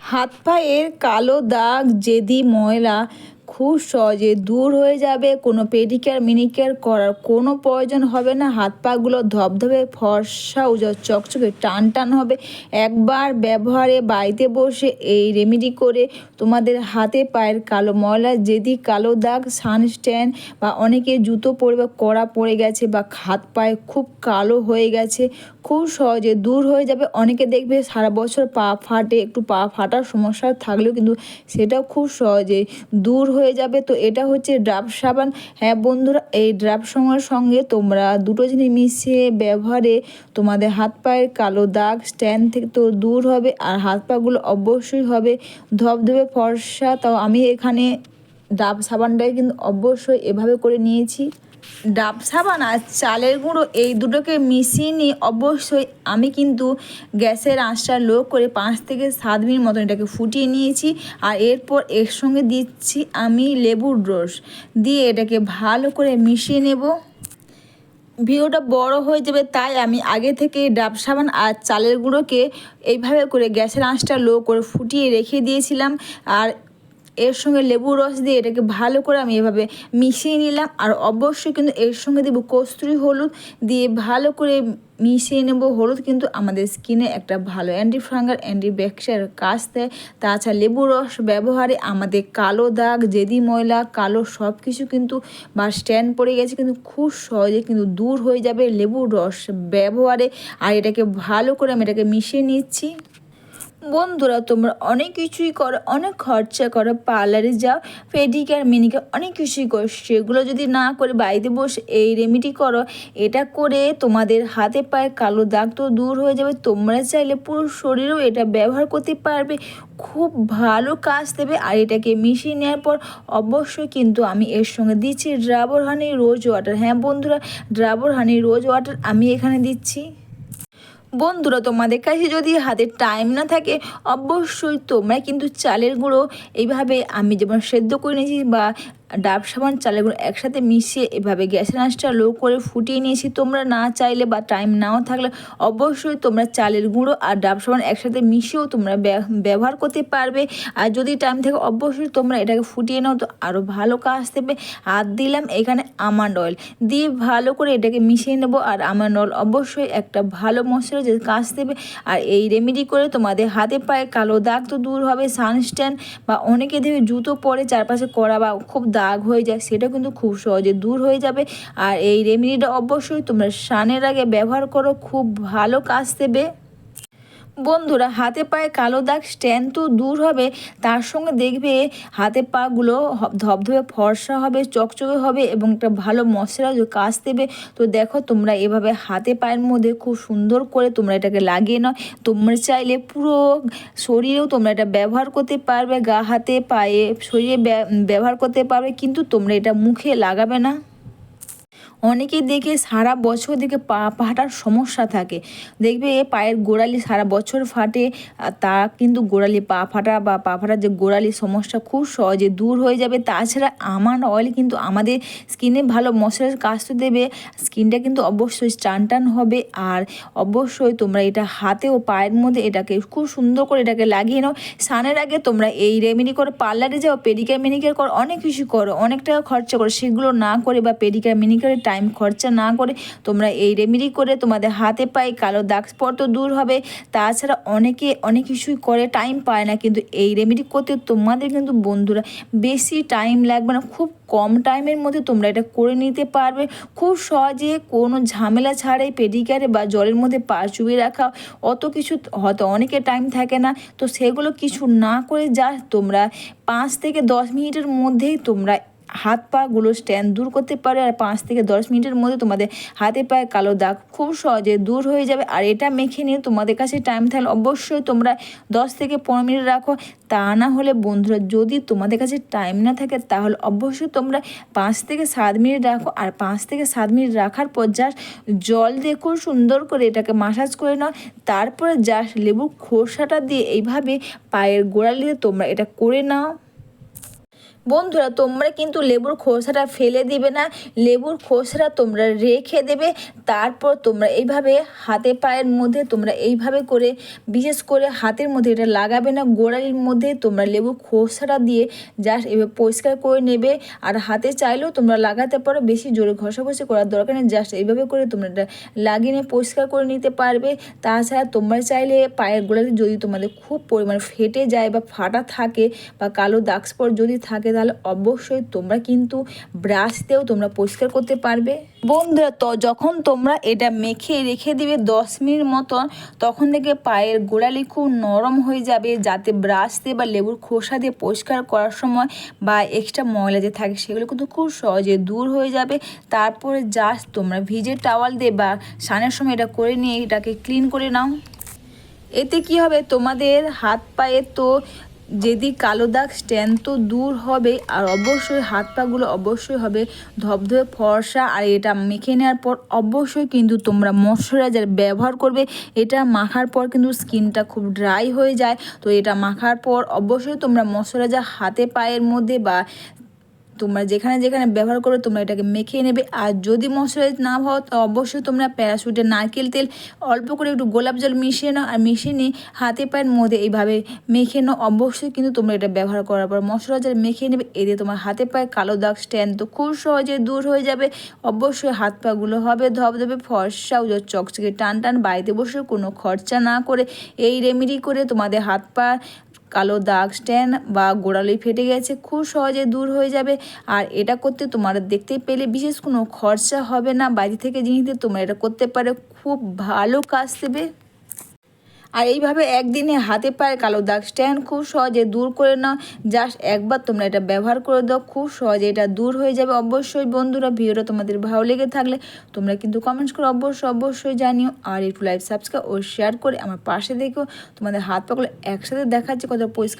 হাত পায়ের কালো দাগ জেদি ময়লা খুব সহজে দূর হয়ে যাবে। কোনো পেডিকেয়ার মিনিকেয়ার করার কোনো প্রয়োজন হবে না। হাত পাগুলো ধবধবে ফর্সা, উজর চকচকে টান টান হবে। একবার ব্যবহারে বাড়িতে বসে এই রেমেডি করে তোমাদের হাতে পায়ের কালো ময়লা, যেদি কালো দাগ সানস্ট্যান্ড বা অনেকে জুতো পরে বা কড়া পড়ে গেছে বা হাত পায়ে খুব কালো হয়ে গেছে, খুব সহজে দূর হয়ে যাবে। অনেকে দেখবে সারা বছর পা ফাটে, একটু পা ফাটার সমস্যা থাকলেও কিন্তু সেটাও খুব সহজে দূর হয়ে যাবে। তো এটা হচ্ছে ড্রাফ সাবান। হ্যাঁ বন্ধুরা, এই ড্রাফ সময়ের সঙ্গে তোমরা দুটো জিনিস মিশিয়ে ব্যবহারে তোমাদের হাত পায়ের কালো দাগ স্ট্যান্ড থেকে তো দূর হবে আর হাত পাগুলো অবশ্যই হবে। ধবধবে ফর্সা, তাও আমি এখানে ডাব সাবানটাই কিন্তু অবশ্যই এভাবে করে নিয়েছি। ডাব সাবান আর চালের গুঁড়ো এই দুটোকে মিশিয়ে নিয়ে অবশ্যই আমি কিন্তু গ্যাসের আঁচটা লো করে পাঁচ থেকে সাত মিনিট মতন এটাকে ফুটিয়ে নিয়েছি আর এরপর এর সঙ্গে দিচ্ছি আমি লেবুর রস। দিয়ে এটাকে ভালো করে মিশিয়ে নেব। ভিডিওটা বড় হয়ে যাবে তাই আমি আগে থেকে ডাব সাবান আর চালের গুঁড়োকে এইভাবে করে গ্যাসের আঁচটা লো করে ফুটিয়ে রেখে দিয়েছিলাম। আর এর সঙ্গে লেবু রস দিয়ে এটাকে ভালো করে আমি এভাবে মিশিয়ে নিলাম। আর অবশ্যই কিন্তু এর সঙ্গে দেবো কস্তুরি হলুদ দিয়ে ভালো করে মিশিয়ে নেব। হলুদ কিন্তু আমাদের স্কিনে একটা ভালো অ্যান্টি ফাঙ্গার অ্যান্টি ব্যাকটেরিয়ার কাজ দেয়। তাছাড়া লেবু রস ব্যবহারে আমাদের কালো দাগ, জেদি ময়লা, কালো সব কিছু কিন্তু বা স্ট্যান্ড পড়ে গেছে। কিন্তু খুব সহজে কিন্তু দূর হয়ে যাবে লেবুর রস ব্যবহারে। আর এটাকে ভালো করে আমি এটাকে মিশিয়ে নিচ্ছি। বন্ধুরা, তোমরা অনেক কিছুই করো, অনেক খরচা করো, পার্লারে যাও, পেডিকেয়ার, মিনিকেয়ার, অনেক কিছুই করো। সেগুলো যদি না করে বাড়িতে বসে এই রেমিডি করো, এটা করে তোমাদের হাতে পায়ে কালো দাগ তো দূর হয়ে যাবে। তোমরা চাইলে পুরো শরীরেও এটা ব্যবহার করতে পারবে। খুব ভালো কাজ দেবে। আর এটাকে মিশিয়ে নেওয়ার পর অবশ্যই কিন্তু আমি এর সঙ্গে দিচ্ছি ড্রাবর হানি রোজ ওয়াটার হ্যাঁ বন্ধুরা ড্রাবর হানি রোজ ওয়াটার আমি এখানে দিচ্ছি। বন্ধুরা, তোমাদের কাছে যদি হাতে টাইম না থাকে, অবশ্যই তোমরা কিন্তু চালের গুঁড়ো এইভাবে আমি যেমন সেদ্ধ করে নিয়েছি বা ডাব সাবান চালের গুঁড়ো একসাথে মিশিয়ে এভাবে গ্যাসের আঁচটা লো করে ফুটিয়ে নিয়েছি। তোমরা না চাইলে বা টাইম নাও থাকলে অবশ্যই তোমরা চালের গুঁড়ো আর ডাব সাবান একসাথে মিশিয়েও তোমরা ব্যবহার করতে পারবে। আর যদি টাইম থাকে, অবশ্যই তোমরা এটাকে ফুটিয়ে নাও তো আরও ভালো কাজ দেবে। আর দিলাম এখানে আমান্ড অয়েল দিয়ে ভালো করে এটাকে মিশিয়ে নেব আর আমান্ড অয়েল অবশ্যই একটা ভালো মশলা যে কাজ দেবে। আর এই রেমেডি করে তোমাদের হাতে পায়ে কালো দাগ তো দূর হবে সানস্ট্যান্ড বা অনেকে দেবে জুতো পরে চারপাশে করা বা খুব দাগ হয়ে যায়, সেটা কিন্তু খুব সহজে দূর হয়ে যাবে। আর এই রেমেডিটা অবশ্যই তোমরা স্নানের আগে ব্যবহার করো, খুব ভালো কাজ দেবে। বন্ধুরা, হাতে পায়ে কালো দাগ স্ট্যান্ড তো দূর হবে, তার সঙ্গে দেখবে হাতে পাগুলো ধবধবে, ফর্সা হবে, চকচকে হবে এবং একটা ভালো মশলা কাজ দেবে। তো দেখো তোমরা এভাবে হাতে পায়ের মধ্যে খুব সুন্দর করে তোমরা এটাকে লাগিয়ে নাও। তোমরা চাইলে পুরো শরীরেও তোমরা এটা ব্যবহার করতে পারবে, গা হাতে, পায়ে শরীরে ব্যবহার করতে পারবে, কিন্তু তোমরা এটা মুখে লাগাবে না। অনেকে দেখে সারা বছর দেখে পা ফাটার সমস্যা থাকে। দেখবে পায়ের গোড়ালি সারা বছর ফাটে তা কিন্তু গোড়ালি পা ফাটা বা পা ফাটার যে গোড়ালি সমস্যা খুব সহজে দূর হয়ে যাবে। তাছাড়া আমার অয়েল কিন্তু আমাদের স্কিনে ভালো মশলার কাজ তো দেবে। স্কিনটা কিন্তু অবশ্যই টান টান হবে। আর অবশ্যই তোমরা এটা হাতে ও পায়ের মধ্যে এটাকে খুব সুন্দর করে এটাকে লাগিয়ে নাও। স্নানের আগে তোমরা এই রেমেডি করে পার্লারে যাও পেডিকার মেনিকার করো, অনেক কিছু করো, অনেক টাকা খরচা করো, সেগুলো না করে বা পেডিকার মেনিকারের টাইম খরচা না করে তোমরা এই রেমেডি করে তোমাদের হাতে পায়ে, কালো দাগ স্পট তো দূর হবে। তাছাড়া অনেকে অনেক কিছুই করে টাইম পায় না, কিন্তু এই রেমেডি করতে তোমাদের কিন্তু বন্ধুরা বেশি টাইম লাগবে না, খুব কম টাইমের মধ্যে তোমরা এটা করে নিতে পারবে। খুব সহজে কোনো ঝামেলা ছাড়াই পেডিকারে বা জলের মধ্যে পা চুবিয়ে রাখা, অত কিছু হয়তো অনেকে টাইম থাকে না। তো সেগুলো কিছু না করে যা তোমরা পাঁচ থেকে দশ মিনিটের মধ্যেই তোমরা হাত পাগুলো স্ট্যান্ড দূর করতে পারে আর পাঁচ থেকে দশ মিনিটের মধ্যে তোমাদের হাতে পায়ে কালো দাগ খুব সহজে দূর হয়ে যাবে। আর এটা মেখে নিয়ে তোমাদের কাছে টাইম থাকলে অবশ্যই তোমরা দশ থেকে পনেরো মিনিট রাখো। তা না হলে বন্ধুরা যদি তোমাদের কাছে টাইম না থাকে তাহলে অবশ্যই তোমরা পাঁচ থেকে সাত মিনিট রাখো। আর পাঁচ থেকে সাত মিনিট রাখার পর জাস্ট জল দিয়ে খুব সুন্দর করে এটাকে মাসাজ করে নাও। তারপরে জাস্ট লেবুর খোসাটা দিয়ে এইভাবে পায়ের গোড়ালিতে তোমরা এটা করে নাও। বন্ধুরা, তোমরা কিন্তু লেবুর খোসাটা ফেলে দিবে না। লেবুর খোসাটা তোমরা রেখে দেবে। তারপর তোমরা এইভাবে হাতে পায়ের মধ্যে তোমরা এইভাবে করে, বিশেষ করে হাতের মধ্যে এটা লাগাবে না, গোড়ালির মধ্যে তোমরা লেবুর খোসাটা দিয়ে জাস্ট এভাবে পরিষ্কার করে নেবে। আর হাতে চাইলেও তোমরা লাগাতে পারো, বেশি জোরে ঘষাঘষি করার দরকার নেই জাস্ট এইভাবে করে তোমরা এটা লাগিয়ে নিয়ে পরিষ্কার করে নিতে পারবে। তাছাড়া তোমরা চাইলে পায়ের গোড়ালি যদি তোমাদের খুব পরিমাণে ফেটে যায় বা ফাটা থাকে বা কালো দাগ স্পট যদি থাকে তাহলে অবশ্যই তোমরা কিন্তু ব্রাশ দিয়েও তোমরা পরিষ্কার করতে পারবে। বন্ধুরা, তো যখন তোমরা এটা মেখে রেখে দিবে দশ মিনিট মতন, তখন থেকে পায়ের গোড়ালি খুব নরম হয়ে যাবে, যাতে ব্রাশ দিয়ে বা লেবুর খোসা দিয়ে পরিষ্কার করার সময় বা এক্সট্রা ময়লা যে থাকে সেগুলো কিন্তু খুব সহজে দূর হয়ে যাবে। তারপরে জাস্ট তোমরা ভিজে টাওয়াল দিয়ে বা স্নানের সময় এটা করে নিয়ে এটাকে ক্লিন করে নাও। এতে কি হবে? তোমাদের হাত পায়ে তো যদি কালো দাগ স্ট্যান্ড তো দূর হবে আর অবশ্যই হাত পাগুলো অবশ্যই হবে ধবধবে ফর্সা আর এটা মেখে নেওয়ার পর অবশ্যই কিন্তু তোমরা ময়শ্চারাইজার ব্যবহার করবে। এটা মাখার পর কিন্তু স্কিনটা খুব ড্রাই হয়ে যায়। তো এটা মাখার পর অবশ্যই তোমরা ময়শ্চারাইজার হাতে পায়ের মধ্যে বা তোমরা যেখানে যেখানে ব্যবহার করো তোমরা এটাকে মেখে নেবে। আর যদি ময়শ্চারাইজ না হও তো অবশ্যই তোমরা প্যারাশুটের নারকেল তেল অল্প করে একটু গোলাপ জল মিশিয়ে নাও। আর মিশিয়ে নিয়ে হাতে পায়ের মধ্যে এইভাবে মেখে নাও। অবশ্যই কিন্তু তোমরা এটা ব্যবহার করার পর ময়শ্চারাইজার মেখে নেবে। এতে তোমার হাতে পায়ে কালো দাগ স্ট্যান্ড তো খুব সহজে দূর হয়ে যাবে। অবশ্যই হাত পাগুলো হবে ধবধবে, ফর্সা, উজোর চকচকে, টান টান, বাড়িতে বসে কোনো খরচা না করে এই রেমেডি করে তোমাদের হাত পা কালো দাগ স্ট্যান্ড বা গোড়ালি ফেটে গেছে, খুব সহজে দূর হয়ে যাবে। আর এটা করতে তোমার দেখতে পেলে বিশেষ কোনো খরচা হবে না। বাড়ি থেকে জিনিস তোমরা এটা করতে পারো। খুব ভালো কাজ দেবে। আর এইভাবে একদিনে হাতে পায়ে কালো দাগ স্ট্যান্ড খুব সহজে দূর করে নাও। জাস্ট একবার তোমরা এটা ব্যবহার করে দাও, খুব সহজে এটা দূর হয়ে যাবে। অবশ্যই বন্ধুরা, ভিডিওটা তোমাদের ভালো লেগে থাকলে তোমরা কিন্তু কমেন্টস করে অবশ্যই অবশ্যই জানিও। আর একটু লাইভ সাবস্ক্রাইব ও শেয়ার করে আমার পাশে দেখো তোমাদের হাত পাগুলো একসাথে দেখাচ্ছে কত পরিষ্কার